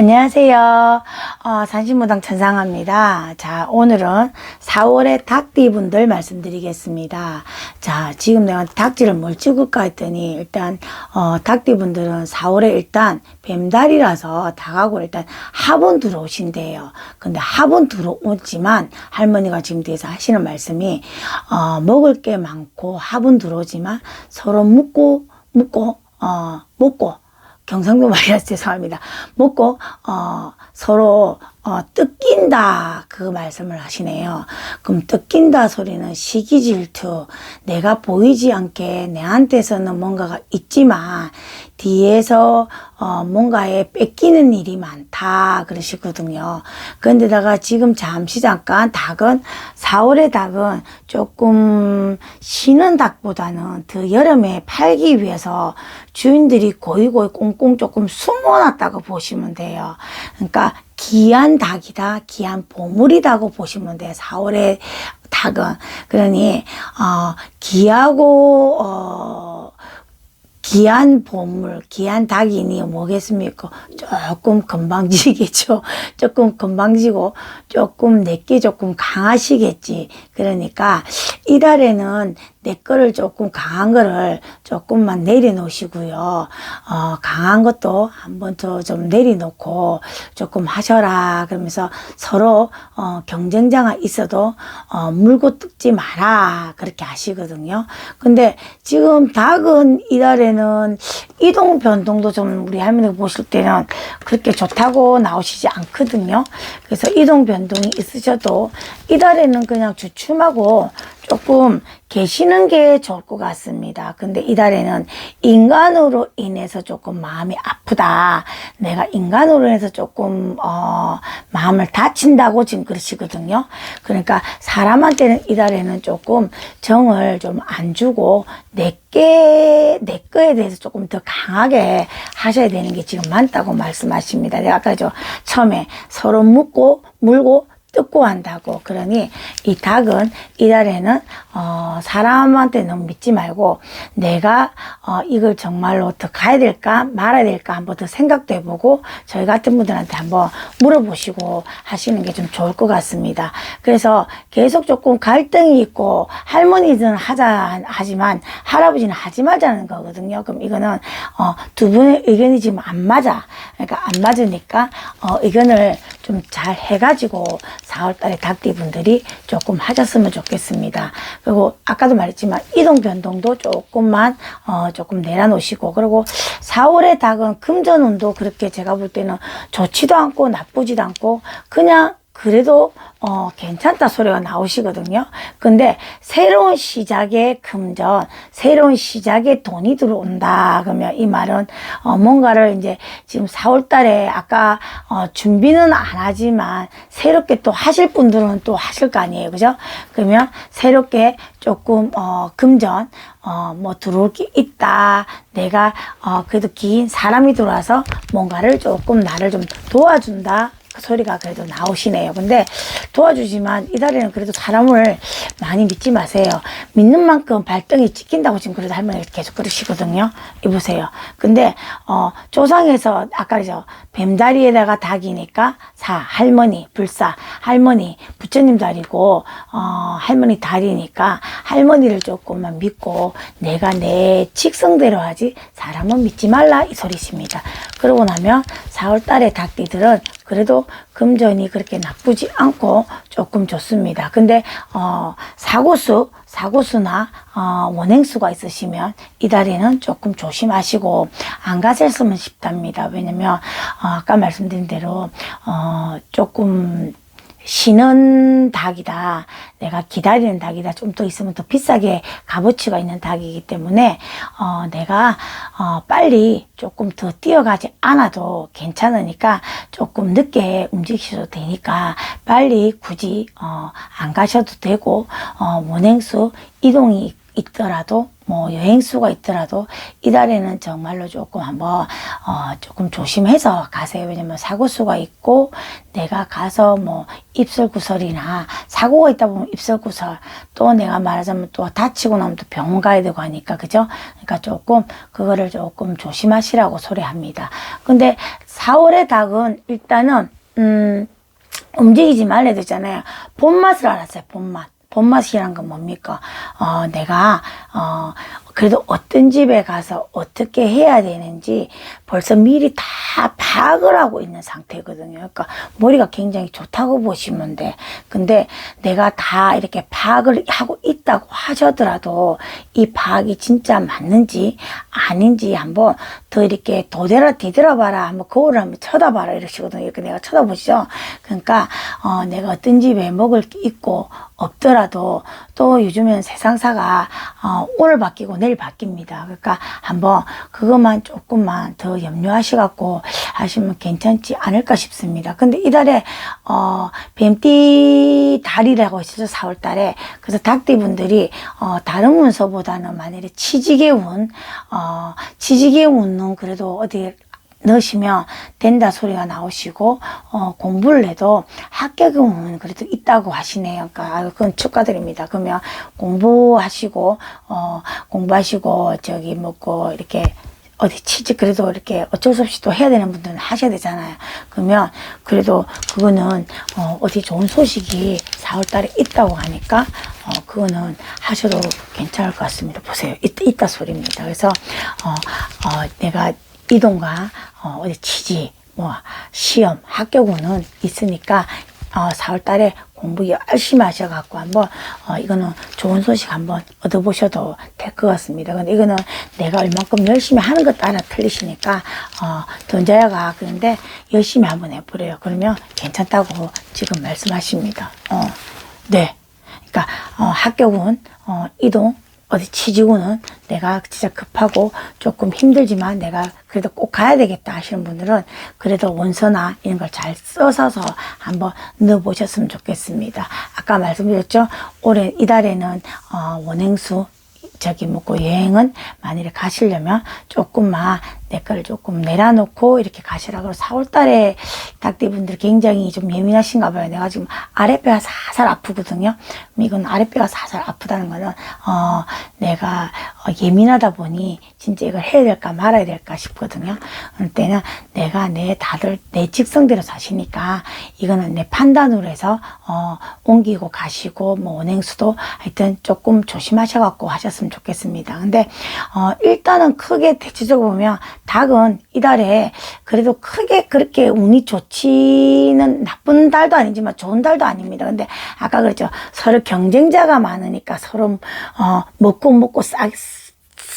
안녕하세요. 어, 산신무당 천상합니다. 자, 오늘은 4월의 닭띠분들 말씀드리겠습니다. 자, 지금 내가 닭지를 뭘 찍을까 했더니 일단 어, 닭띠분들은 4월에 일단 뱀달이라서 닭하고 일단 합은 들어오신대요. 근데 합은 들어오지만 할머니가 지금 뒤에서 하시는 말씀이 어, 먹을 게 많고 합은 들어오지만 서로 묻고 묻고 어, 먹고 경상도 말이라서 죄송합니다. 먹고 어, 서로 어, 뜯긴다 그 말씀을 하시네요. 그럼 뜯긴다 소리는 시기 질투 내가 보이지 않게 내한테서는 뭔가가 있지만 뒤에서 어, 뭔가에 뺏기는 일이 많다 그러시거든요. 그런데다가 지금 잠시 잠깐 닭은 4월의 닭은 조금 쉬는 닭보다는 더 여름에 팔기 위해서 주인들이 고이고이 꽁꽁 조금 숨어놨다고 보시면 돼요. 그러니까 귀한 닭이다, 귀한 보물이다고 보시면 돼요. 4월의 닭은. 그러니, 어, 귀하고, 어, 귀한 보물, 귀한 닭이니 뭐겠습니까? 조금 건방지겠죠. 조금 건방지고 조금 내게 조금 강하시겠지. 그러니까 이달에는 내 거를 조금 강한 거를 조금만 내려놓으시고요. 어, 강한 것도 한번 더좀 내려놓고 조금 하셔라. 그러면서 서로 어, 경쟁자가 있어도 어, 물고 뜯지 마라. 그렇게 하시거든요. 근데 지금 닭은 이달에는 이동 변동도 좀 우리 할머니가 보실 때는 그렇게 좋다고 나오시지 않거든요. 그래서 이동 변동이 있으셔도 이달에는 그냥 주춤하고 조금 계시는 게 좋을 것 같습니다. 근데 이달에는 인간으로 인해서 조금 마음이 아프다. 내가 인간으로 인해서 조금 어, 마음을 다친다고 지금 그러시거든요. 그러니까 사람한테는 이달에는 조금 정을 좀 안 주고 내게 내 거에 대해서 조금 더 강하게 하셔야 되는 게 지금 많다고 말씀하십니다. 내가 아까 저 처음에 서로 묻고 물고 뜯고 한다고 그러니 이 닭은 이달에는 어, 사람한테 너무 믿지 말고 내가 어, 이걸 정말로 더 가야 될까 말아야 될까 한번 더 생각도 해보고 저희 같은 분들한테 한번 물어보시고 하시는 게 좀 좋을 것 같습니다. 그래서 계속 조금 갈등이 있고 할머니는 하자 하지만 할아버지는 하지 말자는 거거든요. 그럼 이거는 어, 두 분의 의견이 지금 안 맞아. 그러니까 안 맞으니까 어, 의견을 좀 잘 해가지고 4월 달에 닭띠 분들이 조금 하셨으면 좋겠습니다. 그리고 아까도 말했지만 이동 변동도 조금만 어 조금 내려놓으시고 그리고 4월의 닭은 금전운도 그렇게 제가 볼 때는 좋지도 않고 나쁘지도 않고 그냥 그래도 어 괜찮다 소리가 나오시거든요. 근데 새로운 시작의 금전, 새로운 시작의 돈이 들어온다. 그러면 이 말은 어 뭔가를 이제 지금 4월 달에 아까 어 준비는 안 하지만 새롭게 또 하실 분들은 또 하실 거 아니에요. 그죠? 그러면 새롭게 조금 어 금전 어 뭐 들어올 게 있다. 내가 어 그래도 긴 사람이 들어와서 뭔가를 조금 나를 좀 도와준다. 그 소리가 그래도 나오시네요. 근데 도와주지만 이달에는 그래도 사람을 많이 믿지 마세요. 믿는 만큼 발등이 찍힌다고 지금 그래도 할머니가 계속 그러시거든요. 이보세요. 근데 어 조상에서 아까 저 뱀다리에다가 닭이니까 사 할머니 불사 할머니 부처님 다리고 어 할머니 다리니까 할머니를 조금만 믿고 내가 내 직성대로 하지 사람은 믿지 말라 이 소리십니다. 그러고 나면 4월 달에 닭띠들은 그래도 금전이 그렇게 나쁘지 않고 조금 좋습니다. 근데 어 사고수 사고수나 어, 원행수가 있으시면 이달에는 조금 조심하시고 안 가셨으면 싶답니다. 왜냐면 어, 아까 말씀드린 대로 어, 조금 쉬는 닭이다. 내가 기다리는 닭이다. 좀 더 있으면 더 비싸게 값어치가 있는 닭이기 때문에 어, 내가 어, 빨리 조금 더 뛰어가지 않아도 괜찮으니까 조금 늦게 움직이셔도 되니까 빨리 굳이 어, 안 가셔도 되고 어, 원행수 이동이 있더라도 뭐 여행수가 있더라도 이달에는 정말로 조금 한번 어 조금 조심해서 가세요. 왜냐면 사고수가 있고 내가 가서 뭐 입설구설이나 사고가 있다 보면 입설구설 또 내가 말하자면 또 다치고 나면 또 병원 가야 되고 하니까 그죠? 그러니까 조금 그거를 조금 조심하시라고 소리합니다. 근데 4월의 닭은 일단은 음 움직이지 말래야 되잖아요. 본맛을 알았어요. 본맛. 본맛이란 건 뭡니까? 어, 내가, 어, 그래도 어떤 집에 가서 어떻게 해야 되는지 벌써 미리 다 파악을 하고 있는 상태거든요. 그러니까 머리가 굉장히 좋다고 보시면 돼. 근데 내가 다 이렇게 파악을 하고 있다고 하셔더라도 이 파악이 진짜 맞는지 아닌지 한번 더 이렇게 도대라 뒤돌아봐라. 한번 거울을 한번 쳐다봐라. 이러시거든요. 이렇게 내가 쳐다보시죠. 그러니까, 어, 내가 어떤 집에 먹을 게 있고 없더라도 또 요즘엔 세상사가 어, 오늘 바뀌고 내일 바뀝니다. 그러니까 한번 그것만 조금만 더 염려하셔갖고 하시면 괜찮지 않을까 싶습니다. 근데 이달에 어, 뱀띠 달이라고 있어서 4월 달에 그래서 닭띠 분들이 어, 다른 문서보다는 만일에 치지개 운, 어, 치지개 운은 그래도 어디 넣으시면 된다 소리가 나오시고 어, 공부를 해도 합격은 그래도 있다고 하시네요. 그러니까 그건 축하드립니다. 그러면 공부하시고 어, 공부하시고 저기 뭐고 이렇게 어디 취직 그래도 이렇게 어쩔 수 없이 또 해야 되는 분들은 하셔야 되잖아요. 그러면 그래도 그거는 어, 어디 좋은 소식이 4월 달에 있다고 하니까 어, 그거는 하셔도 괜찮을 것 같습니다. 보세요. 있, 있다 소리입니다. 그래서 어, 어, 내가 이동과 어, 어디 취직, 뭐 시험, 합격운은 있으니까 어, 4월 달에 공부 열심히 하셔갖고 한번 어, 이거는 좋은 소식 한번 얻어보셔도 될 것 같습니다. 근데 이거는 내가 얼만큼 열심히 하는 것 따라 틀리시니까 어, 던져야가 그런데 열심히 한번 해보래요. 그러면 괜찮다고 지금 말씀하십니다. 어, 네. 그러니까 어, 합격운, 어, 이동, 어디 취직운은 내가 진짜 급하고 조금 힘들지만 내가 그래도 꼭 가야 되겠다 하시는 분들은 그래도 원서나 이런 걸 잘 써서 한번 넣어보셨으면 좋겠습니다. 아까 말씀드렸죠? 올해 이달에는 어, 원행수 저기 뭐고 여행은 만일에 가시려면 조금만 내 거를 조금 내려놓고 이렇게 가시라 그러고 4월 달에 닭띠분들 굉장히 좀 예민하신가 봐요. 내가 지금 아랫배가 살살 아프거든요. 이건 아랫배가 살살 아프다는 거는 어 내가 어, 예민하다 보니 진짜 이걸 해야 될까 말아야 될까 싶거든요. 그럴 때는 내가 내 다들 내 직성대로 사시니까 이거는 내 판단으로 해서 어 옮기고 가시고 뭐 원행수도 하여튼 조금 조심하셔갖고 하셨으면 좋겠습니다. 근데 어 일단은 크게 대체적으로 보면 닭은 이달에 그래도 크게 그렇게 운이 좋지는 나쁜 달도 아니지만 좋은 달도 아닙니다. 근데 아까 그랬죠. 서로 경쟁자가 많으니까 서로 어 먹고 먹고 싹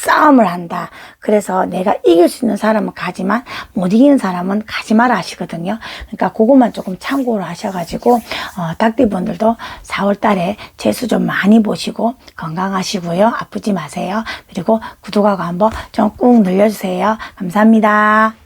싸움을 한다. 그래서 내가 이길 수 있는 사람은 가지만 못 이기는 사람은 가지 마라 하시거든요. 그러니까 그것만 조금 참고를 하셔가지고 어, 닭띠분들도 4월 달에 재수 좀 많이 보시고 건강하시고요. 아프지 마세요. 그리고 구독하고 한번 좀꾹 눌러주세요. 감사합니다.